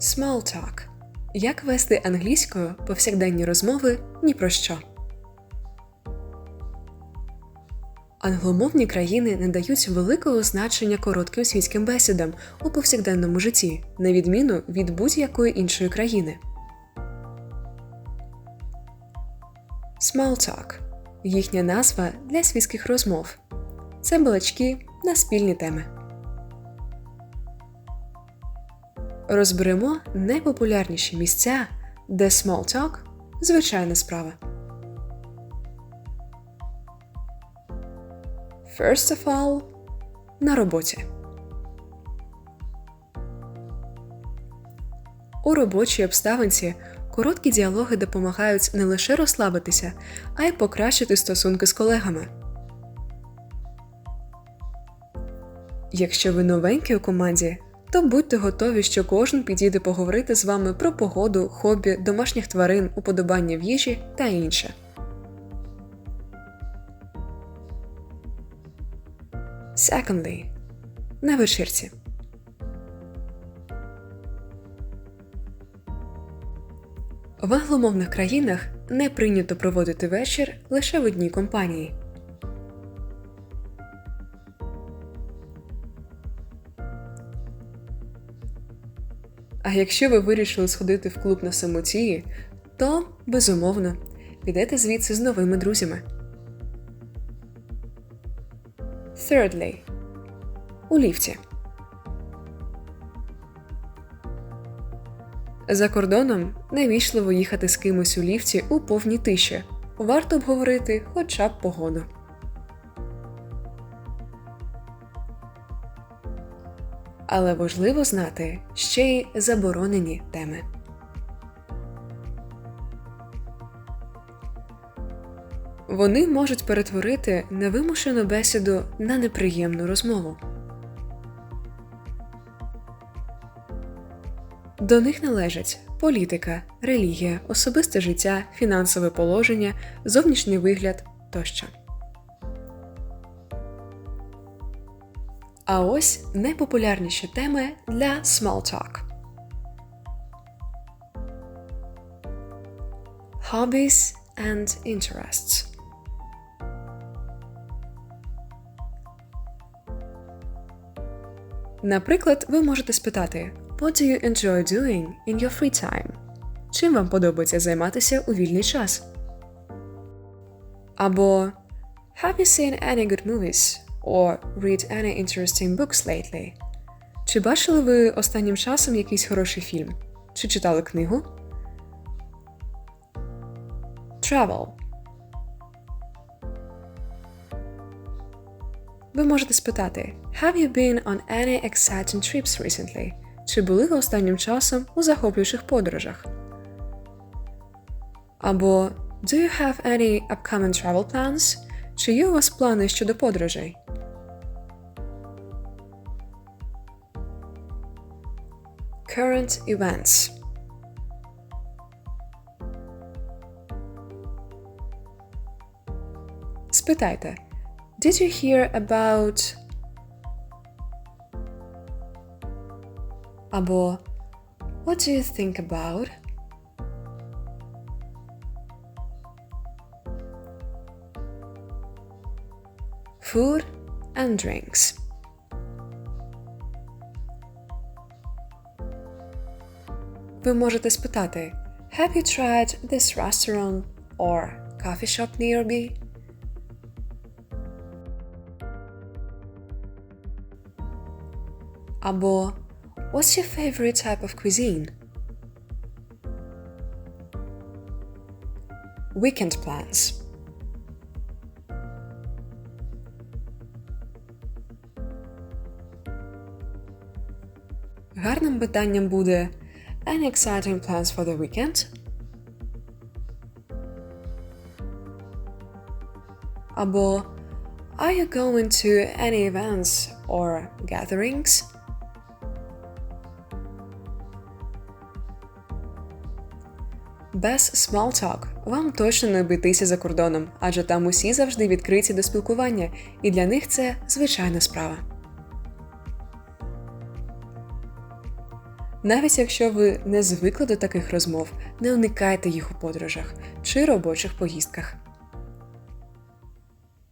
Small talk. Як вести англійською повсякденні розмови ні про що. Англомовні країни не дають великого значення коротким світським бесідам у повсякденному житті, на відміну від будь-якої іншої країни. Small talk – їхня назва для світських розмов. Це балачки на спільні теми. Розберемо найпопулярніші місця, де small talk – звичайна справа. First of all – на роботі. У робочій обставинці короткі діалоги допомагають не лише розслабитися, а й покращити стосунки з колегами. Якщо ви новенький у команді, то будьте готові, що кожен підійде поговорити з вами про погоду, хобі, домашніх тварин, уподобання в їжі та інше. Secondly. На вечірці. В англомовних країнах не прийнято проводити вечір лише в одній компанії. А якщо ви вирішили сходити в клуб на самоті, то, безумовно, підете звідси з новими друзями. Thirdly. У ліфті. За кордоном невічливо їхати з кимось у ліфті у повній тиші. Варто обговорити хоча б погоду. Але важливо знати ще й заборонені теми. Вони можуть перетворити невимушену бесіду на неприємну розмову. До них належать політика, релігія, особисте життя, фінансове положення, зовнішній вигляд тощо. А ось найпопулярніші теми для small talk. Hobbies and interests. Наприклад, ви можете спитати What do you enjoy doing in your free time? Чим вам подобається займатися у вільний час? Або Have you seen any good movies? Or read any interesting books lately? Чи бачили ви останнім часом якийсь хороший фільм? Чи читали книгу? Travel. Ви можете спитати Have you been on any exciting trips recently? Чи були ви останнім часом у захоплюючих подорожах? Або Do you have any upcoming travel plans? Чи є у вас плани щодо подорожей? Current events Спитайте Did you hear about Або What do you think about? Food and drinks. Ви можете спитати Have you tried this restaurant or coffee shop nearby? Або What's your favorite type of cuisine? Weekend plans. Гарним питанням буде Any exciting plans for the weekend? Або Are you going to any events or gatherings? Без small talk вам точно не обійтися за кордоном, адже там усі завжди відкриті до спілкування, і для них це звичайна справа. Навіть якщо ви не звикли до таких розмов, не уникайте їх у подорожах чи робочих поїздках.